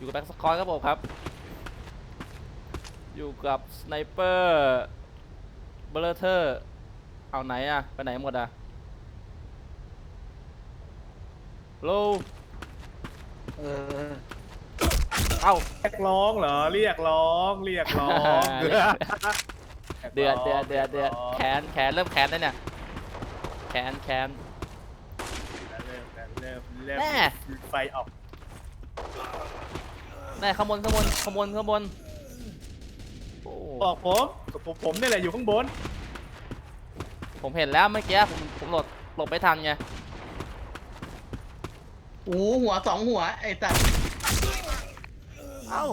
อยู่กับแบ็กสกอร์ครับผมครับ อยู่กับสไนเปอร์เบลเทอร์ เอาไหนอะไปไหนหมดอะโลเออเอ้า เรียกร้องเหรอ เรียกร้อง เรียกร้อง เรียกเดือดเดือดเดือดเดือดแขนแขนเริ่มแขนแล้วเนี่ย แขนแขน เริ่มเริ่มเริ่มแม่ ไฟออก แน่ข้างบนข้างบนข้างบนข้างบนโอ้บอกผมผมผมนี่แหละอยู่ข้างบน ผมเห็นแล้วเมื่อกี้ผมผมหลบหลบไม่ทันไงโอ้โหหัวสองหัวไอ้สัตว์เอ้า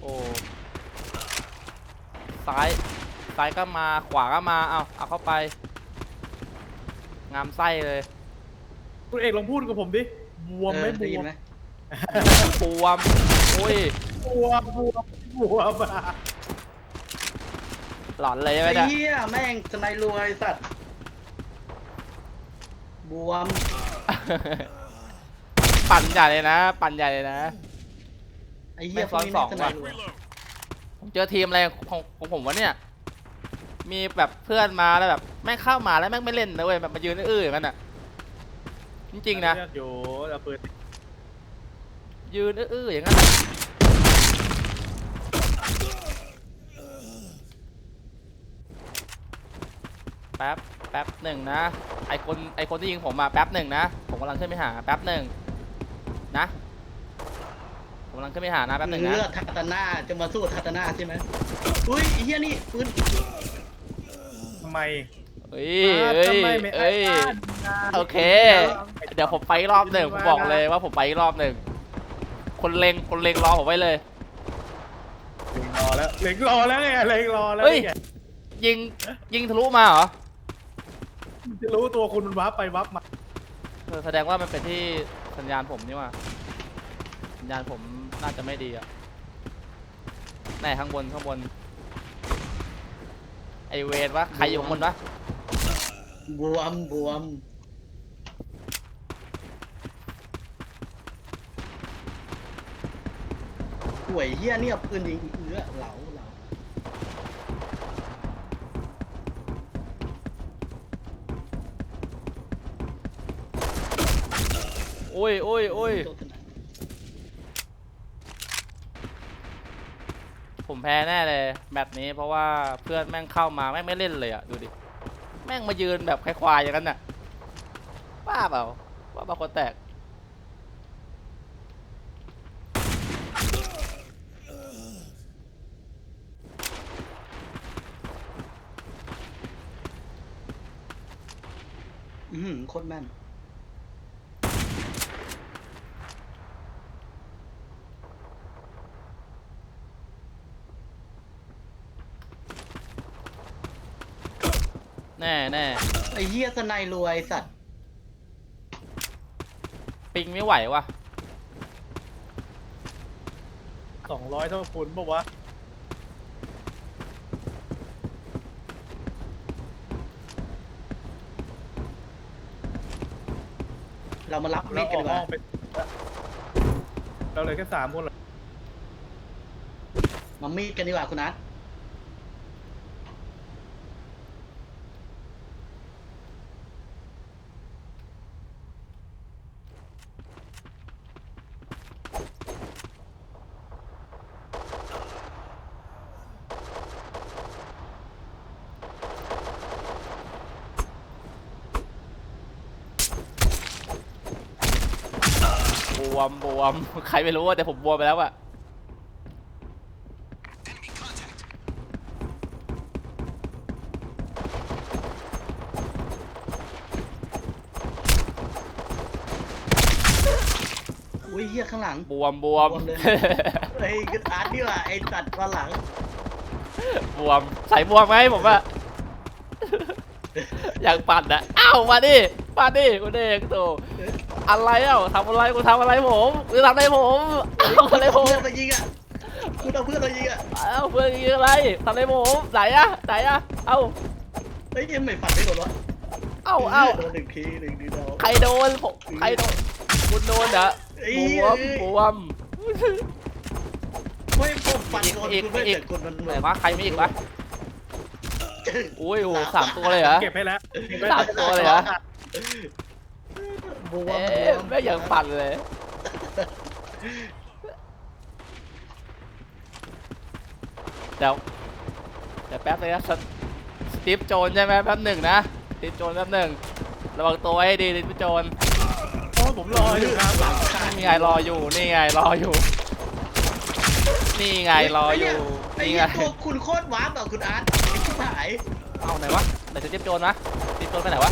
โอ้ ซ้าย ซ้ายก็มาขวาก็มาเอาเอาเข้าไป งามไส้เลยคุณเอกลองพูดกับผมดิบวมไหมเออบได้ยินวมไหมบวมโอ้ยบวมบวมบวมอะหลอนเลยไหมไอ้เนี่ยเหี้ยแม่งสไนรวยไอ้สัตว์บวมปั่นใหญ่เลยนะ ปั่นใหญ่เลยนะ ไอ้เหี้ยไม่ซ้อนพวกสองแม่สไนว่ะรวย ผมเจอทีมอะไรของของผมวะเนี่ย มีแบบเพื่อนมาแล้วแบบแม่งเข้ามาแล้วแม่งไม่เล่นนะเว้ยแบบมายืนอื้อๆอย่างนั้นอะ จริงๆนะ เลือกอยู่เราเปิดยืนอื้อๆอย่างนั้นอะแป๊บแป๊บหนึ่งนะ ไอคนไอคนที่ยิงผมมาแป๊บหนึ่งนะ ผมกำลังขึ้นไปหาแป๊บหนึ่งนะ กำลังขึ้นไปหานะแป๊บหนึ่งนะเลือดทัตนาจะมาสู้ทัตนาใช่ไหมอุ้ยไอ้เหี้ยนี่ปืนทำไมเอ้ยอ่าเอ้ทำยไมไม่เอ้ยอ่านงานโอเค เดี๋ยวผมไปอีกรอบหนึ่งผมบอกเลยว่าผมไปอีกรอบหนึ่งคนเล็งคนเล็งรอผมไว้เลยเล็งรอแล้วเล็งรอแล้วไงเล็งรอแล้วเฮ้ยไงยิงยิงทะลุมาเหรอจะรู้ตัวคุณมันวับไปวับมาเออแสดงว่ามันเป็นที่สัญญาณผมนี่หว่าสั ญญาณผมน่าจะไม่ดีอะไหนข้างบนข้างบน ไอเวรวะใครอยู่ข้างบนวะบวมบวมห่วยเหี้ยเนี่ยปืนยิงเอื้อเหลาเหลาโอ้ยโอ้ยโอ้ยโดนขนาด ผมแพ้แน่เลยแบบนี้เพราะว่าเพื่อนแม่งเข้ามาแม่งไม่เล่นเลยอะดูดิแม่งมายืนแบบควายๆอย่างนั้นน่ะบ้าเปล่าว่าบางคนแตกอื้อหือโคตรแม่น น่แน่ไอ้เหี้ยสไนรวยสัตว์ปิงไม่ไหววะสองร้อยเท่าคุณบอกว่าเรามารับมีเราดอกัอนกดีกห้ว่าองไปเราเหลยแค่สามคนเหรอมามีดกันดีกว่าคุณนัท วมบวม ใครไม่รู้อะแต่ผมบวมไปแล้วอะอุ้ยเหี้ยข้างหลัง บวมบวมบวมเลย เฮ้ยคืออาร์ตดีกว่าไอ้สัตว์ข้างหลัง บวมใส่บวมไหมผมอะอยากปั่นอะอ้าวมาดิมาดิคุณเอกโต อะไรเอ้าทำอะไรกูทำอะไรผมกูทำอะไรผมเอาอะไรผมเลือกไปยิงอะคุณเอาเพื่อนเรายิงอะเอ้าเพื่อนยิงอะไรทำอะไรผมไหนอะไหนอะเอ้าเฮ้ยยังไม่ฝันไม่โดนวะเอ้าเอ้าโดนหนึ่งทีหนึ่งทีเดียวใครโดนผมใครโดนคุณโดนเหรอเอ้ยบวมบวมไม่ผมฝันโดนอีกคุณไม่อีกแต่คุณมันไหนวะใครไม่อีกวะอุ้ยโอ้โหสามตัวเลยเหรอเก็บให้แล้วเก็บให้สามตัวเลยเหรอ บวมเอ๊บะวมไม่อย่างปั่นเลย เดี๋ยวเดี๋ยวแป๊บเลยนะสสตีฟโจนใช่ไหมแป๊บหนึ่งนะสตีฟโจนแป๊บหนึ่งระวังตัวให้ดีสตีฟโจนโอ้ผมรออยู่ครับหลังขาดนี่ไงรออยู่นี่ไงรออยู่ นี่ไงรออยู่ไอ้นี่เหี้ไงยตัวคุณโคตรว้าบอะคุณอาร์ตไอ้ชิบหายเอาไหนวะไหนสตีฟโจนนะสตีฟโจนไปไหนวะ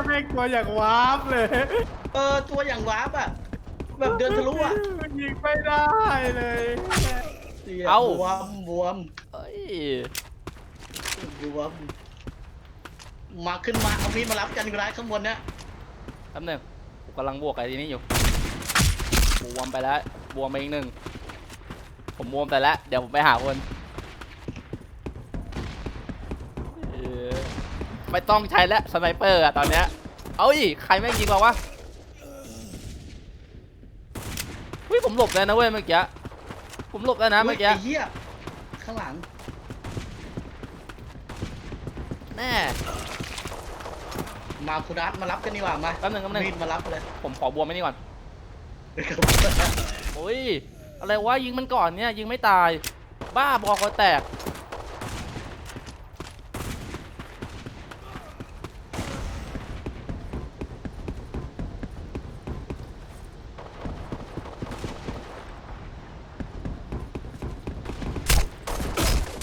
จะไม่กลัวอย่างวาร์ปเลยเออตัวอย่างว้าบอะแบบเดินทะลุอะยิงไม่ได้เลยเอ้า บวมบวมเอ้ยบวมมาขึ้นมาเอามีดมารับกันร้ายข้างบนเนี้ยแป๊บหนึ่งผมกำลังบวกไอ้นี่อยู่บวมไปแล้วบวมไปอีกหนึ่งผมบวมไปแล้วเดี๋ยวผมไปหาคนเออ ไม่ต้องใช้แล้วสไนเปอร์อะตอนเนี้ยเอ้ยใครแม่งยิงเราวะเฮ้ยผมหลบแล้วนะเว้ยเมื่อกี้ผมหลบแล้วนะเมื่อกี้ไอ้เหี้ยข้างหลังแน่ มาคุณอาร์ตมารับกันดีกว่ามาแป๊บหนึ่งแป๊บหนึ่งมีดมารับเลยผมขอบวมไว้นี่ก่อนโอ้ยอะไรวะยิงมันก่อนเนี่ยยิงไม่ตาย บ้าบอกว่าแตก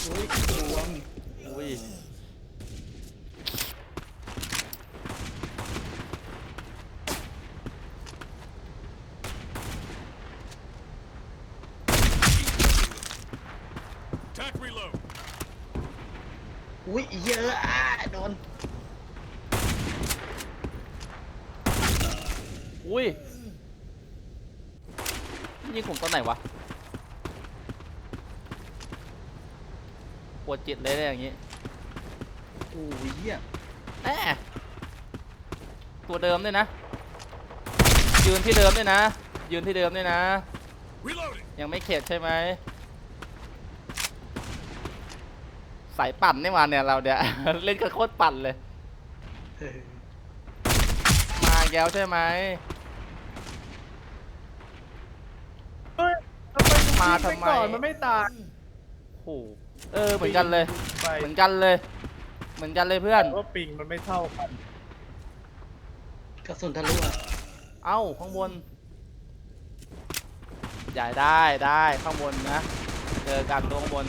อุ้ยบวม อุ้ย Attack reload. อุ้ยเยอะอะโดน อุ้ยยิงผมตอนไหนวะปวดจิตเลยเนี่ยอย่างงี้โอ้ยเหี้ยแหมตัวเดิมด้วยนะ ยืนที่เดิมด้วยนะ ยืนที่เดิมด้วยนะ Reloading. ยังไม่เข็ดใช่ไหมสายปั่นนี่มาเนี่ยเราเดี๋ยวเล่นกันโคตรปั่นเลยเออมาแก้วใช่ไหม เฮ้ยทำไมมายิงทำไมปก่อนมันไม่ตายโอ้โหเออเหมือนกันเลย ไปเหมือนกันเลย เหมือนกันเลยเพื่อน ว่าปิงมันไม่เท่ากันกระสุนทะลุอะเอ้าข้างบนใหญ่ได้ได้ข้างบนนะเจอกันตัวข้างบน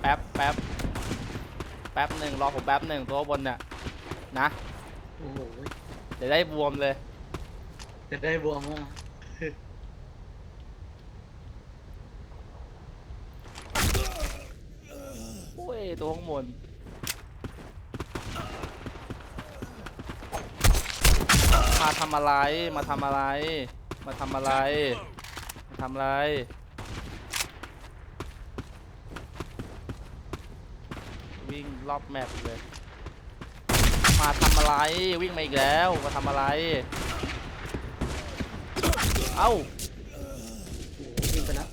แป๊บแป๊บแป๊บหนึ่งรอผมแป๊บหนึ่งตัวข้างบนเนี่ยนะโอ้โหเดี๋ยวได้บวมเลย จะได้บวมอะ โอ้ย ตัวข้างบนมาทำอะไร มาทำอะไร มาทำอะไร มาทำอะไร วิ่งรอบแมปเลย มาทำอะไร วิ่งมาอีกแล้ว มาทำอะไร เอ้า โอ้โหยิงไปแล้ว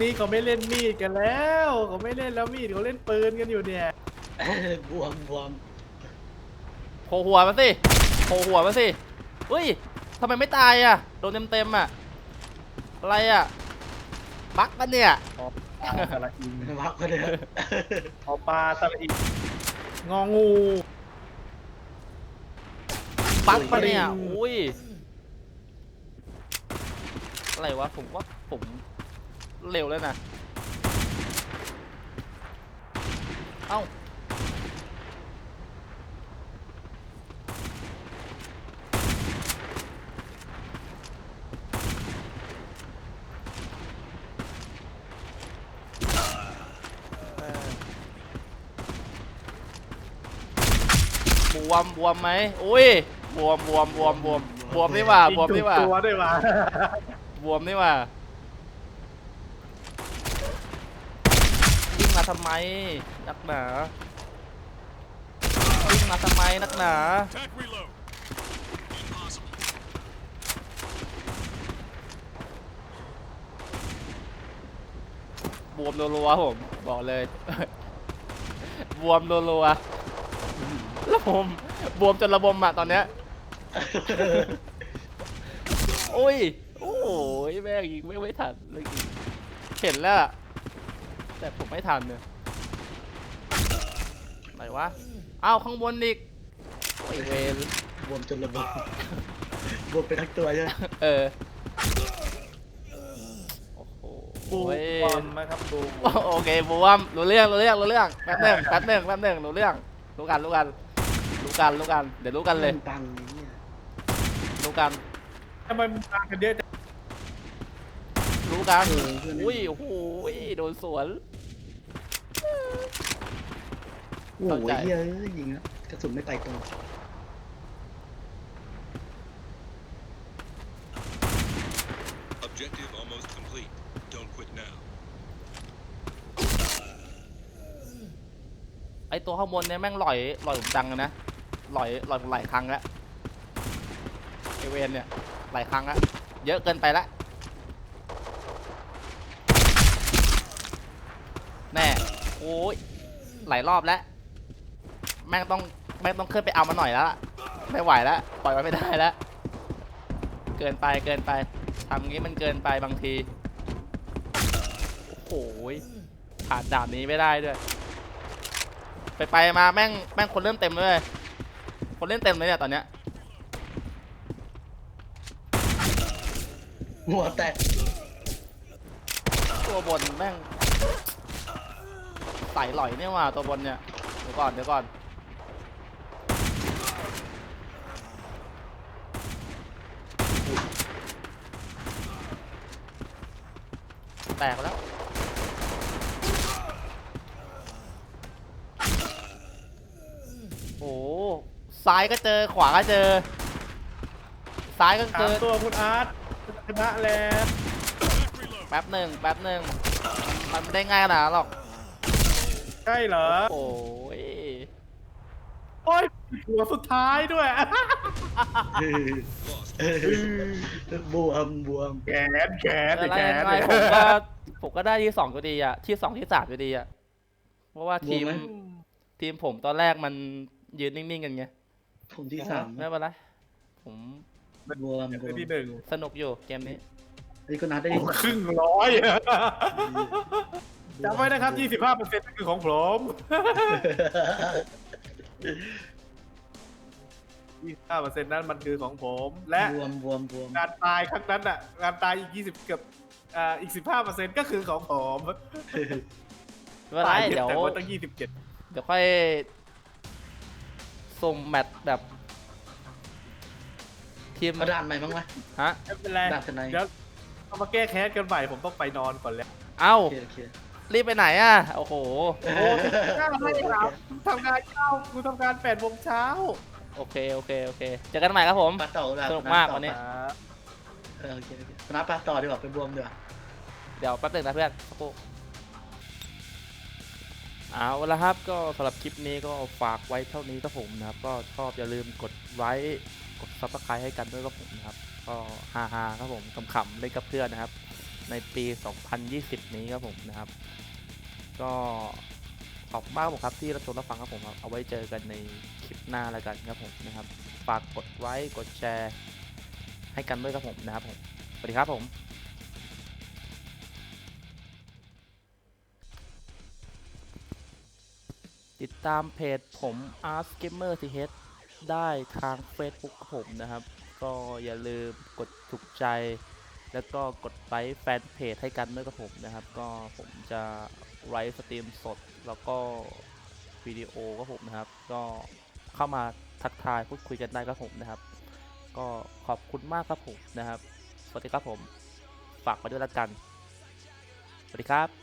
นี่เขาไม่เล่นมีดกันแล้วเขาไม่เล่นแล้วมีดเขาเล่นปืนกันอยู่เนี่ยเออบวมบวมโผล่หัวมาสิโผล่หัวมาสิเฮ้ยทำไมไม่ตายอะ โดนเต็มๆอะ อะไรอะ บั๊กปะเนี่ยออปลาสระอิงวักไปเลยออปลาสระอิงงองูบั๊กปะเนี่ยปริงอุ้ย อะไรวะ ผมว่าผม เร็วแล้วนะ เอ้า บวมบวมไหมอุ้ย บวมบวมบวมบวมบวมนี่หว่าบวมนี่หว่ายิงถูกตัวด้วยว่ะบวมนี่หว่า มาทำไมนักหนาวิ่งมาทำไมนักหนา Attack reload. บวมรัวๆผมบอกเลยบวมรัวๆระบมบวมจนระบมอะตอนเนี้ยโอ้ยโอ้ยแม่งยิงไม่ไม่ทันเลยยิงเห็นแล้วอะ แต่ผมไม่ทันเนี่ยไหนวะอ้าวข้างบนอีกไอเวรบวมจนระเบิดบวมไปทั้งตัวใช่ไหมเออโอ้โหบูบอลนะครับบูโอเคบวมรู้เรื่องรู้เรื่องรู้เรื่องแป๊บหนึ่งแป๊บหนึ่งแป๊บหนึ่งรู้เรื่องรู้กันรู้กันรู้กันรู้กันเดี๋ยวรู้กันเลยตังค์เนี่ยรู้กันทำไมมันมากันเยอะจังรู้ กันเออเพื่อนอุ้ยโอ้โหโดนสวนโอ้เข้าใจยเหี้ยเอะยิงแล้วกระสุนไม่ไปตรง Objective almost complete. Don't quit now. ไอตัวข้างบนเนี่ยแม่งหลอยหลอยผมจังเลยนะหลอยหลอยผมหลายครั้งแล้วไอเวนเนี่ยหลายครั้งแล้วเยอะเกินไปละ แน่โอ้ยหลายรอบแล้ว แม่งต้องแม่งต้องขึ้นไปเอามาหน่อยแล้วล่ะไม่ไหวแล้วปล่อยไว้ไม่ได้แล้วเกินไปเกินไปทำงี้มันเกินไปบางทีโอ้โหยผ่านด่านนี้ไม่ได้ด้วย ไปไปมาแม่งแม่งคนเริ่มเต็มเลย คนเล่นเต็มเลยเนี่ยตอนเนี้ยหัวแตกตัวบนแม่ง ใส่หลอยเนี่ยว่ะตัวบนเนี่ย เดี๋ยวก่อนเดี๋ยวก่อน แตกแล้ว โอ้โหซ้ายก็เจอขวาก็เจอ ซ้ายก็สาเจมอ ตัวคุณอาร์ตชนะแล้ว Attack reload. แป๊บหนึ่งแป๊บหนึ่งมันไม่ได้ง่ายขนาดนั้นหรอก ใช่เหรอ โอ้ยโอ้ยหัวสุดท้ายด้วยเออ Lost. เออบวมบวมแขนแขนอะไรแขนอะไรผมก็ผมก็ได้ที่สองก็ดีอะที่สองที่สามก็ดีอะเพราะว่าทีมบวมไหมทีมผมตอนแรกมันยืนนิ่งๆกันไงผมที่สามไม่เป็นไรผมบวมบวมที่หนึ่งสนุกอยู่เกมนี้นี่ก็นัดได้ที่สามครึ่งร้อย จำไว้นะครับ 25เปอร์เซ็นต์คือของผม25เปอร์เซ็นต์นั้นมันคือของผม และบวมบวมบวมการตายครั้งนั้นอะ การตายอีก 20 เกือบอ่าอีก 15เปอร์เซ็นต์ก็คือของผมไม่เป็นไรตายเดี๋ยวแต่ว่าตั้ง 27 เดี๋ยวค่อยสุ่มแมตช์แบบทีมเอาด่านใหม่บ้างไหม ฮะไม่เป็นไรดาบทนายเดี๋ยวเอามาแก้แค้นกันใหม่ผมต้องไปนอนก่อนแล้ว เอ้า โอเคโอเค รีบไปไหนอะ โอ้โห โอ้ข้าไม่ครับกูทำงานเช้ากูทำงาน8โมงเช้าโอเค โอเค โอเค เจอกันใหม่ครับผม ปลาต่อด่าสนุกมากวันนี้ครับเออโอเคโอเคนัดปลาต่อดีกว่าไปบวมดีกว่าเดี๋ยวแป๊บหนึงนะเพื่อนสักครู่เอาละครับก็สำหรับคลิปนี้ก็ฝากไว้เท่านี้ครับผมนะครับ ก็ชอบอย่าลืมกดไลค์กดซับสไครต์ให้กันด้วยครับผมนะครับ ก็ฮาฮาๆครับผมขำๆเล่นกับเพื่อนนะครับ ในปี 2020 นี้ครับผมนะครับ ก็ขอบมากครับผมครับที่รับชมรับฟังครับผมครับเอาไว้เจอกันในคลิปหน้าแล้วกันครับผมนะครับฝากกดไลค์กดแชร์ ให้กันด้วยครับผมนะครับผมสวัสดีครับผมติดตามเพจผม Art Gamer TH ได้ทาง Facebook ผมนะครับ ก็อย่าลืมกดถูกใจ แล้วก็กดไลค์แฟนเพจให้กันด้วยกับผมนะครับ ก็ผมจะไลฟ์สตรีมสด แล้วก็วิดีโอก็ผมนะครับ ก็เข้ามาทักทายพูดคุยกันได้ครับผมนะครับ ก็ขอบคุณมากครับผมนะครับ สวัสดีครับผม ฝากไว้ด้วยละกัน สวัสดีครับ